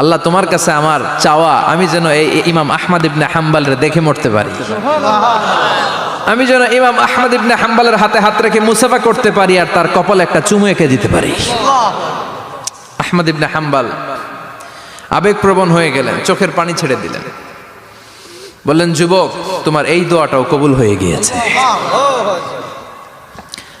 আল্লাহ তোমার কাছে আমার চাওয়া, আমি যেন এই ইমাম আহমদ ইবনে হাম্বালরে দেখে মরতে পারি। আমি যেন ইমাম আহমদ ইবনে হাম্বালের হাতে হাত রেখে মুসাফা করতে পারি আর তার কপালে একটা চুমু এঁকে দিতে পারি। আহমদ ইবনে হাম্বাল আবেগপ্রবণ হয়ে গেলেন, চোখের পানি ছেড়ে দিলেন। বললেন, যুবক, তোমার এই দোয়াটাও কবুল হয়ে গিয়েছে।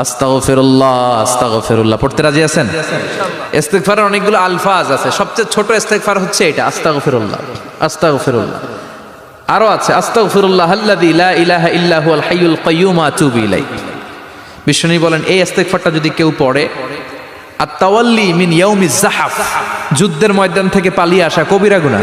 ফিরুল্লাহ আস্তাগো ফিরুল্লাহ আস্তাগো ফিরুল্লাহ পড়তে রাজি আছেন? ইস্তেগফারের অনেকগুলো আলফাজ আছে। সবচেয়ে ছোট ইস্তেগফার হচ্ছে এটা আস্তাগো ফিরুল্লাহ আস্তাগো ফিরুল্লাহ আরও আছে আস্তাগো ফিরুল্লাহ আল্লাযী লা ইলাহা ইল্লা হুয়াল হাইয়ুল কাইয়্যুম আতুবু ইলাইহি। বিশ্বনী বলেন, এই ইস্তেগফারটা যদি কেউ পড়ে আর তাওয়াল্লি মিন ইয়াউমি জাহাফ যুদ্ধের ময়দান থেকে পালিয়ে আসা কবিরা গুনাহ।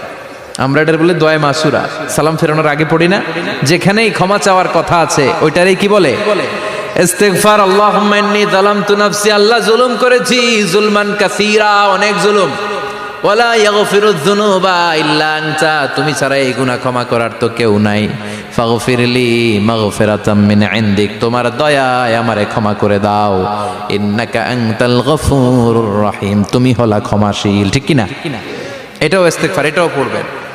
আমরা এটার বলে দোয়া মাসুরা। সালাম ফেরানোর আগে পড়ি না? যেখানেই ক্ষমা চাওয়ার কথা আছে, ওইটারই কি বলে? আল্লাহ জুলুম করেছি, জুলমান অনেক জুলুম। তুমি ক্ষমা করার তো কেউ নাই। তোমার দয়ায় আমারে ক্ষমা করে দাও। ইন্নাকা তুমি হলা ক্ষমাশীল, ঠিক কি না এটাও ইস্তেগফার, এটাও পড়বেন।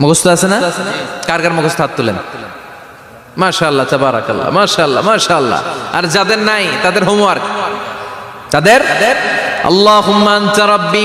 মুখস্থ আছে না? কার কার মুখস্থ হাত তুলেন? মাশাল্লাহ তাবারাকাল্লাহ মাশাল্লাহ মাশাল্লাহ আর যাদের নাই তাদের হোমওয়ার্ক তাদের? আল্লাহুম্মা আনতা রাব্বি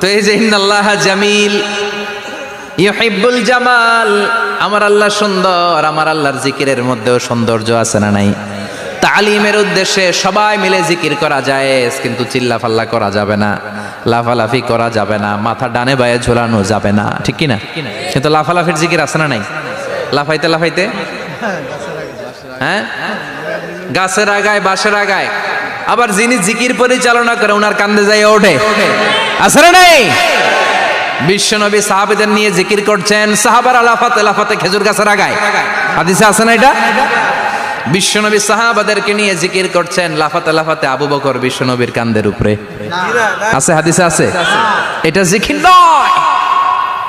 তো এই যে আল্লাহ জামিল, ইউহিব্বুল জামাল। আমার আল্লাহ সুন্দর, আমার আল্লাহর জিকিরের মধ্যেও সৌন্দর্য আছে না নাই? তালিমের উদ্দেশ্যে সবাই মিলে জিকির করা যায় কিন্তু চিল্লা ফাল্লা করা যাবে না, লাফালাফি করা যাবে না, মাথা ডানে বায়ে ঝোলানো যাবে না, ঠিক কি না কিন্তু লাফালাফির জিকির আছে না নাই? লাফাইতে লাফাইতে? হ্যাঁ? গাছের আগায়, বাঁশের আগায়? আবার যিনি জিকির পরিচালনা করে ওনার কান্দে যাই ওঠে। না নাই? বিশ্বনবী সাহাবিদের নিয়ে জিকির করছেন, সাহাবার আলাফাত আলাফাতে খেজুর গাছের আগায়। হাদিসে আছে না এটা? বিশ্বনবী সাহাবাদেরকে নিয়ে জিকির করছেন, লাফাতে লাফাতে আবু বকর বিশ্বনবীর কান্দের উপরে। আছে, হাদিসে আছে? এটা জিকির নয়।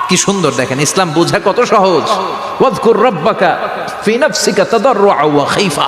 কি সুন্দর দেখেন, ইসলাম বোঝা কত সহজ। ওয়াজকুর রাব্বাকা ফি নাফসিকা তাদাররুআ ওয়া খাইফা।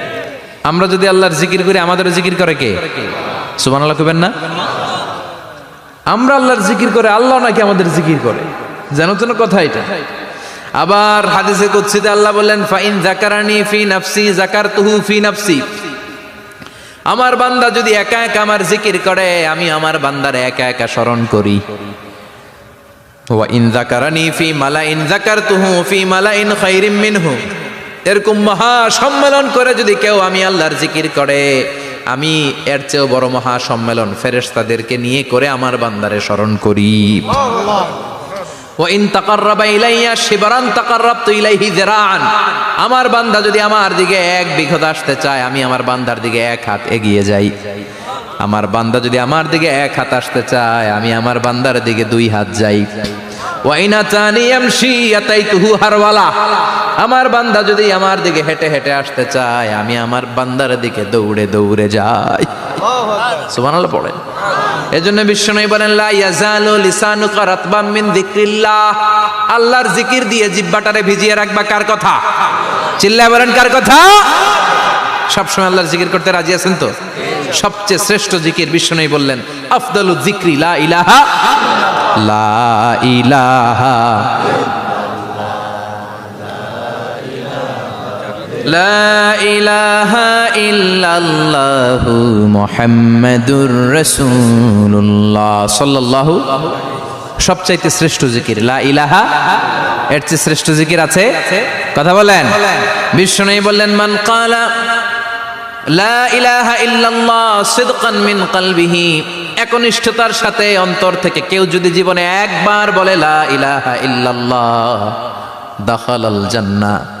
আমরা যদি আল্লাহর জিকির করি আমাদের জিকির করে কে? সুবহানাল্লাহ কইবেন না? আমরা আল্লাহর জিকির করে, আল্লাহ নাকি আমাদের জিকির করে। যেন তো না কথা এটা। আবার হাদিসে কুদসিতে আল্লাহ বললেন, ফাইন জাকারানি ফি নাফসি জাকারতুহু ফি নাফসি। আমার বান্দা যদি একা একা আমার জিকির করে, আমি আমার বান্দার একা একা স্মরণ করি। ওয়া ইন জাকারানি ফি মালা ইন মালাইন জাকারতুহু ফি মালাইন খাইরিম মিনহু। এরকম মহা সম্মেলন করে যদি কেউ আমি আল্লাহর জিকির করে, আমি এর চেয়েও বড় মহা সম্মেলন ফেরেশতাদেরকে নিয়ে করে আমার বান্দারে স্মরণ করি। ওয়াইন তাকাররাবা ইলাইয়া শিবরান তাকাররাবতু ইলাইহি যিরাআন। আমার বান্দা যদি আমার দিকে এক বিঘত আসতে চায়, আমি আমার বান্দার দিকে এক হাত এগিয়ে যাই। আমার বান্দা যদি আমার দিকে এক হাত আসতে চায়, আমি আমার বান্দার দিকে দুই হাত যাই। ওয়াইনা তানি ইয়ামশি আতাইতুহু হারওয়ালা। আমার বান্দা যদি আমার দিকে হেঁটে হেঁটে আসতে চায়, আমি আমার বান্দার দিকে দৌড়ে দৌড়ে যাই। সুবহানাল্লাহ পড়েন। এজন্য বিশ্বনবী বলেন, লা ইয়াজালু লিসানুকা রাতবাম মিন যিকরিল্লাহ। আল্লাহর জিকির দিয়ে জিহ্বাটারে ভিজিয়ে রাখবা কার কথা? চিল্লায় বলেন, কার কথা? সবসময় আল্লাহর জিকির করতে রাজি আছেন তো? সবচেয়ে শ্রেষ্ঠ জিকির বিশ্বনবী বললেন, আফদালু যিকরি, লা ইলাহা লা ইলাহা সবচাইতে শ্রেষ্ঠ জিকির। লা ইলাহা, এর চেয়ে শ্রেষ্ঠ জিকির আছে কথা বলেন? বিষ্ণু বললেন, মান কালা, লা ইলাহা ইল্লাল্লাহ মিন একনিষ্ঠতার সাথে অন্তর থেকে কেউ যদি জীবনে একবার বলে, লা ইলাহা ইল্লাল্লাহ দখল জান্নাহ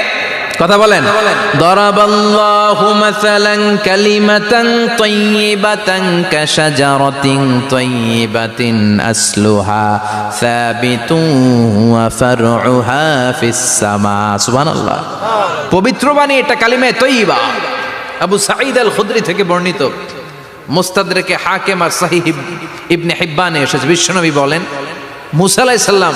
কথা বলেন। দরাবাল্লাহু মাসালান কালিমাতান তাইয়িবাতান কাশাজারাতিন তাইয়িবাতিন আসলুহা সাবিতুন ওয়া ফারউহা ফিস সামা সুবহানাল্লাহ পবিত্র বাণী এটা কালিমায়ে তাইয়িবা আবু সাঈদ আল খুদরি থেকে বর্ণিত। মুস্তাদরেকে হাকিম আর সাহিহ ইবনে হিব্বানে এসেছে। বিশ্বনবী বলেন মুসা আলাইহিস সালাম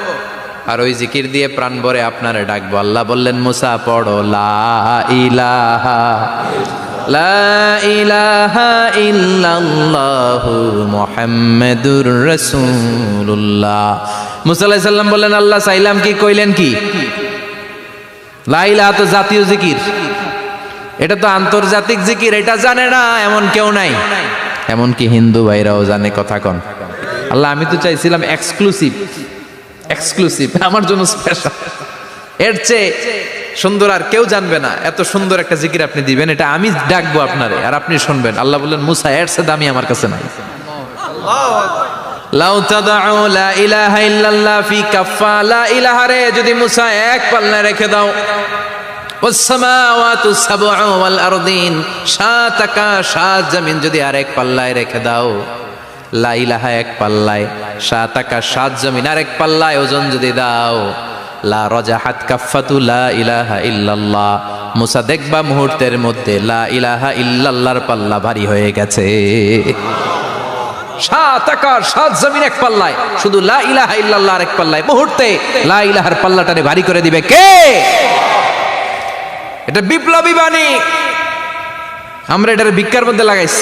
আর ওই জিকির দিয়ে প্রাণ ভরে আপনারে ডাকবো। আল্লাহ বললেন, মুসা, পড়ো, লা ইলাহা লা ইলাহা মুসা বললেন, আল্লাহ চাইলাম কি, কইলেন কি? লা ইলাহা তো জাতীয় জিকির। এটা তো আন্তর্জাতিক জিকির, এটা জানে না, এমন কেউ নাই। এমনকি হিন্দু ভাইরাও জানে কথা কন। আল্লাহ, আমি তো চাইছিলাম এক্সক্লুসিভ এক্সক্লুসিভ আমার জন্য স্পেশাল এর চেয়ে সুন্দর আর কেউ জানবে না। এত সুন্দর একটা জিকির আপনি দিবেন, এটা আমি ডাকবো আপনারে, আর আপনি শুনবেন। আল্লাহ বললেন, মুসা, এর সে দামি আমার কাছে নাই। যদি মুসা এক পাল্লা রেখে দাও। সাত আকা সাত জমিন যদি আরেক পাল্লায় রেখে দাও। লা ইলাহা এক পাল্লায়, সাত আকাশ, সাত জমিন আর এক পাল্লায় ওজন যদি দাও। লা রজাহাত কাফাতু লা ইলাহা ইল্লাল্লাহ। মুসা দেখবা মুহূর্তের মধ্যে লা ইলাহা ইল্লাল্লাহর পাল্লা ভারী হয়ে গেছে। সাত আকাশ, সাত জমিন এক পাল্লায়, শুধু লা ইলাহা ইল্লাল্লাহ এক পাল্লায়। মুহূর্তে লা ইলাহার পাল্লাটারে ভারী করে দিবে কে? এটা বিপ্লবী বাণী। আমরা এটার ভিক্ষার মধ্যে লাগাইছি।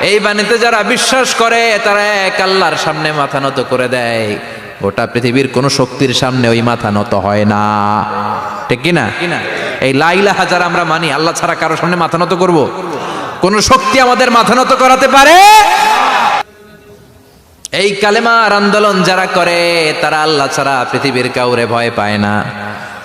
এই বাণীতে যারা বিশ্বাস করে, তারা এক আল্লাহর সামনে মাথা নত করে দেয়। গোটা পৃথিবীর কোন শক্তির সামনে ওই মাথা নত হয় না। ঠিক কিনা? এই লাইলা হাজার আমরা মানি, আল্লাহ ছাড়া কারও সামনে মাথা নত করব? কোন শক্তি আমাদের মাথা নত করাতে পারে? এই কালেমার আন্দোলন যারা করে, তারা আল্লাহ ছাড়া পৃথিবীর কাউরে ভয় পায় না।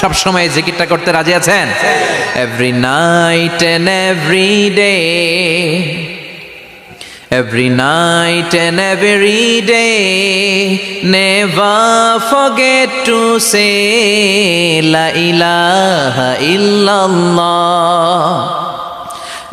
সব সময় জিকিরটা করতে রাজি আছেন every night and every day Every night and every day, never forget to say La ilaha illallah.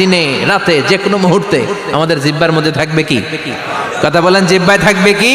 দিনে, রাতে যে কোনো মুহূর্তে আমাদের জিব্বার মধ্যে থাকবে কি? কথা বলেন, জিব্বায় থাকবে কি?